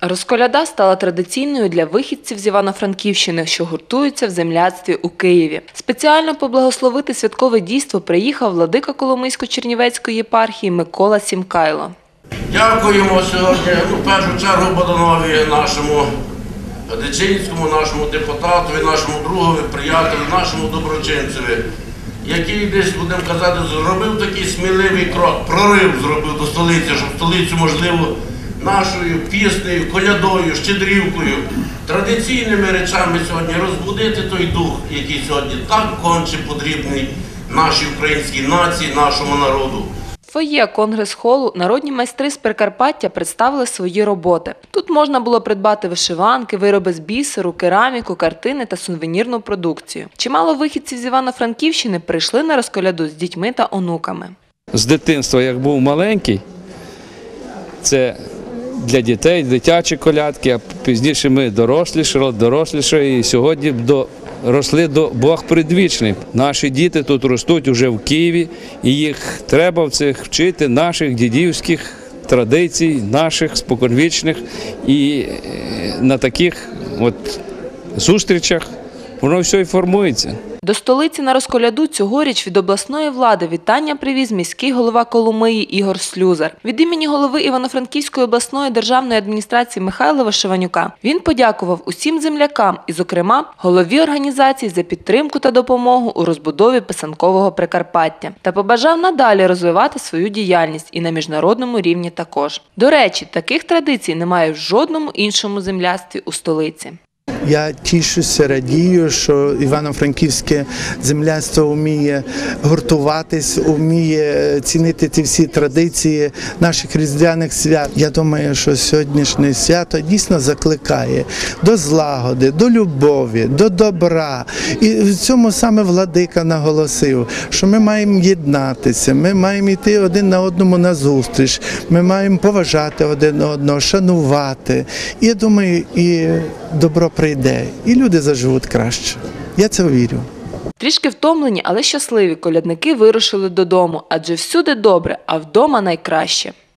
Розколяда стала традиційною для вихідців з Івано-Франківщини, що гуртуються в земляцтві у Києві. Спеціально поблагословити святкове дійство приїхав владика Коломийсько-Чернівецької єпархії Микола Сімкайло. Дякуємо сьогодні в першу чергу Богданові, нашому Дечинському, нашому депутатові, нашому другові, приятелю, нашому доброчинцеві, який десь, будемо казати, зробив такий сміливий крок, прорив зробив до столиці, щоб столицю, можливо, нашою піснею, колядою, щедрівкою, традиційними речами сьогодні розбудити той дух, який сьогодні так конче потрібний нашій українській нації, нашому народу. Фоє конгрес-холу народні майстри з Прикарпаття представили свої роботи. Тут можна було придбати вишиванки, вироби з бісеру, кераміку, картини та сувенірну продукцію. Чимало вихідців з Івано-Франківщини прийшли на розколяду з дітьми та онуками. з дитинства, як був маленький, це для дітей, дитячі колядки, а пізніше ми дорослішали, дорослішали, і сьогодні до, росли до Бог предвічний. Наші діти тут ростуть уже в Києві, і їх треба в цих вчити наших дідівських традицій, наших споконвічних. І е, на таких от зустрічах воно все і формується. До столиці на розколяду цьогоріч від обласної влади вітання привіз міський голова Коломиї Ігор Слюзар. Від імені голови Івано-Франківської обласної державної адміністрації Михайла Вишиванюка він подякував усім землякам і, зокрема, голові організації за підтримку та допомогу у розбудові писанкового Прикарпаття та побажав надалі розвивати свою діяльність і на міжнародному рівні також. До речі, таких традицій немає в жодному іншому земляцтві у столиці. Я тішуся, радію, що Івано-Франківське земляцтво вміє гуртуватись, вміє цінити ці всі традиції наших різдвяних свят. Я думаю, що сьогоднішнє свято дійсно закликає до злагоди, до любові, до добра. І в цьому саме владика наголосив, що ми маємо єднатися, ми маємо йти один на одному на зустріч, ми маємо поважати один одного, шанувати. І я думаю, і добро прийде, і люди заживуть краще. Я це вірю. Трішки втомлені, але щасливі колядники вирушили додому, адже всюди добре, а вдома найкраще.